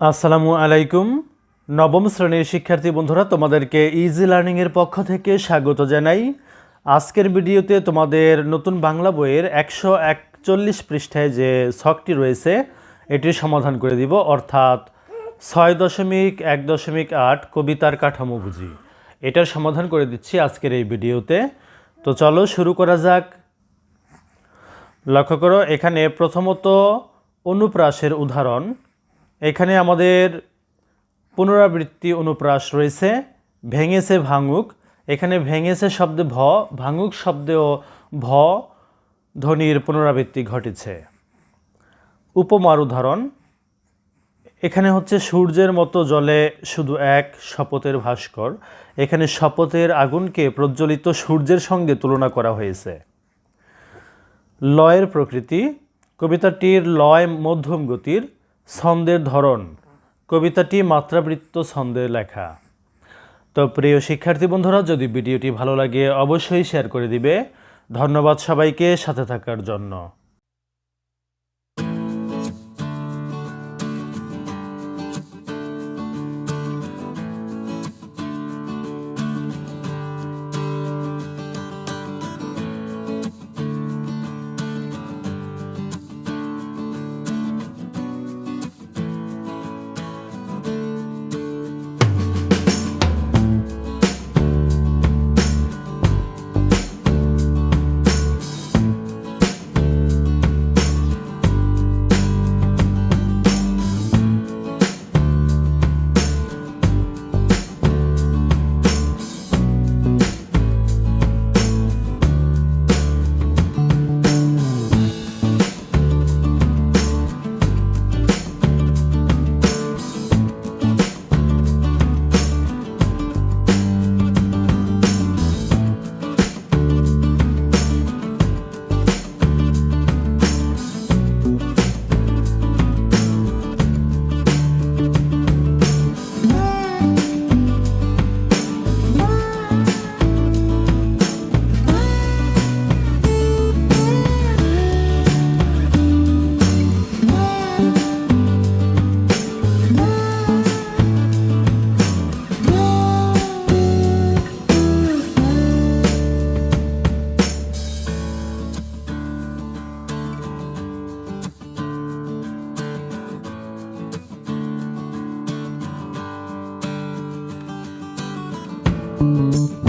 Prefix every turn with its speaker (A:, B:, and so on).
A: আসসালামু আলাইকুম। নবম শ্রেণির শিক্ষার্থী বন্ধুরা, তোমাদেরকে ইজি লার্নিংয়ের পক্ষ থেকে স্বাগত জানাই। আজকের ভিডিওতে তোমাদের নতুন বাংলা বইয়ের একশো একচল্লিশ পৃষ্ঠায় যে ছকটি রয়েছে, এটির সমাধান করে দিব। অর্থাৎ ছয় দশমিক এক দশমিক আট কবিতার কাঠামো বুঝি। এটার সমাধান করে দিচ্ছি আজকের এই ভিডিওতে। তো চলো শুরু করা যাক। লক্ষ্য করো, এখানে প্রথমত অনুপ্রাসের উদাহরণ। এখানে আমাদের পুনরাবৃত্তি অনুপ্রাস রয়েছে। ভেঙেছে ভাঙুক। এখানে ভেঙেছে শব্দে ভ, ভাঙুক শব্দেও ভ ধ্বনির পুনরাবৃত্তি ঘটেছে। উপমার উদাহরণ। এখানে হচ্ছে সূর্যের মতো জলে শুধু এক শপথের ভাস্কর। এখানে শপথের আগুনকে প্রজ্বলিত সূর্যের সঙ্গে তুলনা করা হয়েছে। লয়ের প্রকৃতি। কবিতাটির লয় মধ্যম গতির ছন্দের ধরন। কবিতাটি মাত্রাবৃত্ত ছন্দে লেখা। তো প্রিয় শিক্ষার্থী বন্ধুরা, যদি ভিডিওটি ভালো লাগে, অবশ্যই শেয়ার করে দিবে। ধন্যবাদ সবাইকে সাথে থাকার জন্য। Thank you.